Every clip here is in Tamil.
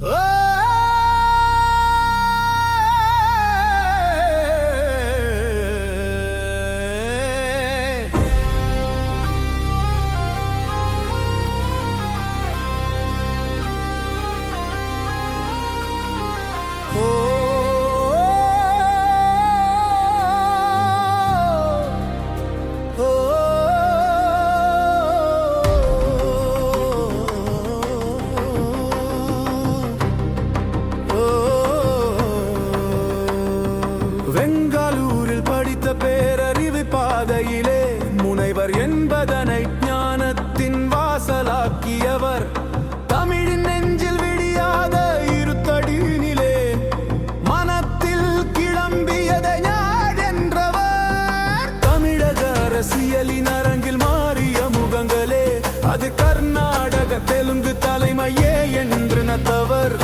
Oh! பேரறிவு பாதையிலே முனைவர் என்பதனை ஞானத்தின் வாசலாக்கியவர். தமிழின் நெஞ்சில் விடியாத இருத்தடியினிலே மனத்தில் கிளம்பியதை என்றவர். தமிழக அரசியலின் அரங்கில் மாறிய முகங்களே அது கர்நாடக தெலுங்கு தலைமையே என்று நத்தவர்.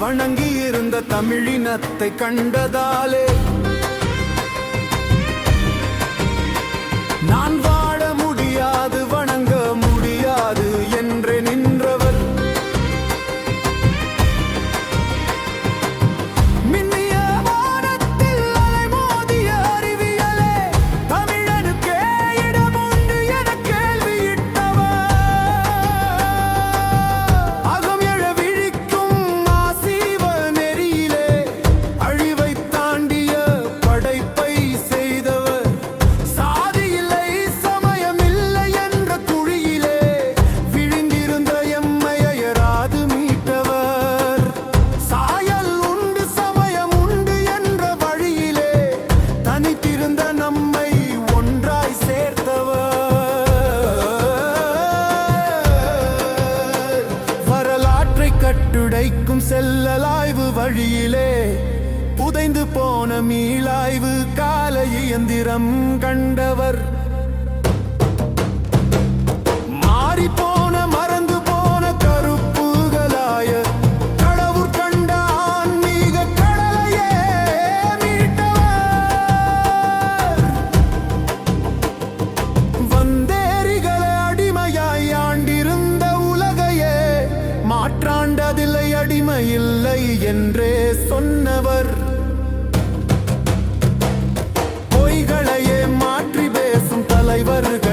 வணங்கி இருந்த தமிழினத்தை கண்டதாலே கட்டுடைக்கும் செல்லலாய்வு வழியிலே புதைந்து போன மீளாய்வு கால இயந்திரம் கண்டவர். இல்லை என்றே சொன்னவர். பொய்களையே மாற்றி பேசும் தலைவர்கள்.